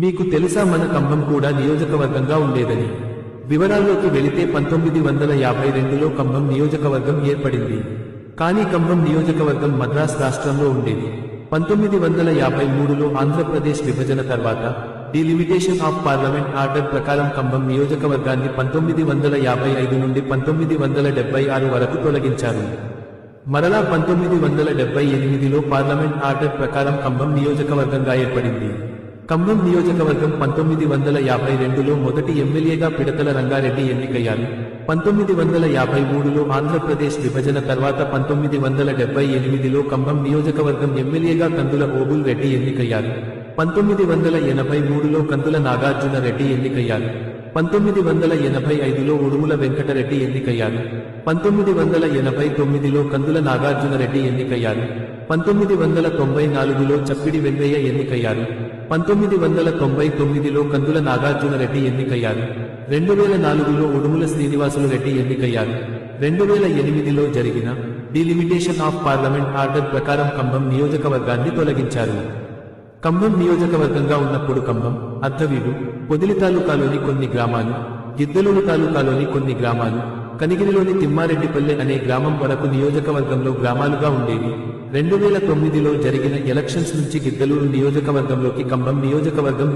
మీకు తెలుసా మన ఖమ్మం కూడా నియోజకవర్గంగా ఉండేదని? వివరాల్లోకి వెళితే పంతొమ్మిది వందల యాభై రెండులో ఖమ్మం నియోజకవర్గం ఏర్పడింది. కానీ ఖమ్మం నియోజకవర్గం మద్రాస్ రాష్ట్రంలో ఉండేది. పంతొమ్మిది వందల యాభై మూడులో ఆంధ్రప్రదేశ్ విభజన తర్వాత డిలిమిటేషన్ ఆఫ్ పార్లమెంట్ ఆర్డర్ ప్రకారం ఖమ్మం నియోజకవర్గాన్ని పంతొమ్మిది వందల యాభై ఐదు నుండి పంతొమ్మిది వందల డెబ్బై ఆరు వరకు తొలగించారు. మరలా పంతొమ్మిది వందల డెబ్బై ఎనిమిదిలో పార్లమెంట్ ఆర్డర్ ప్రకారం ఖమ్మం నియోజకవర్గంగా ఏర్పడింది. ఖమ్మం నియోజకవర్గం పంతొమ్మిది వందల యాభై రెండులో మొదటి ఎమ్మెల్యేగా పిడతల రంగారెడ్డి ఎన్నికయ్యారు. పంతొమ్మిది వందల యాభై మూడులో ఆంధ్రప్రదేశ్ విభజన తర్వాత పంతొమ్మిది వందల డెబ్బై ఎనిమిదిలో ఖమ్మం నియోజకవర్గం ఎమ్మెల్యేగా కందుల ఓబుల్ రెడ్డి ఎన్నికయ్యారు. పంతొమ్మిది వందల ఎనభై మూడులో కందుల నాగార్జున రెడ్డి ఎన్నికయ్యారు. పంతొమ్మిది వందల ఎనభై ఐదులో ఉడుముల వెంకటరెడ్డి ఎన్నికయ్యారు. పంతొమ్మిది వందల ఎనభై తొమ్మిదిలో కందుల నాగార్జున రెడ్డి ఎన్నికయ్యారు. పంతొమ్మిది వందల తొంభై నాలుగులో చప్పిడి వెంగయ్య ఎన్నికయ్యారు. పంతొమ్మిది వందల తొంభై తొమ్మిదిలో కందుల నాగార్జున రెడ్డి ఎన్నికయ్యారు. రెండు వేల నాలుగులో ఉడుముల శ్రీనివాసులు రెడ్డి ఎన్నికయ్యారు. రెండు వేల ఎనిమిదిలో జరిగిన డిలిమిటేషన్ ఆఫ్ పార్లమెంట్ ఆర్డర్ ప్రకారం ఖమ్మం నియోజకవర్గాన్ని తొలగించారు. ఖమ్మం నియోజకవర్గంగా ఉన్నప్పుడు ఖమ్మం అర్ధవీడు పొదిలి తాలూకాలోని కొన్ని గ్రామాలు గిద్దలూరు తాలూకాలోని కొన్ని గ్రామాలు కనిగిరిలోని తిమ్మారెడ్డిపల్లె అనే గ్రామం వరకు నియోజకవర్గంలో గ్రామాలుగా ఉండేవి. రెండు వేల తొమ్మిదిలో జరిగిన ఎలక్షన్స్ నుంచి గిద్దలూరు నియోజకవర్గంలోకి కంబం నియోజకవర్గం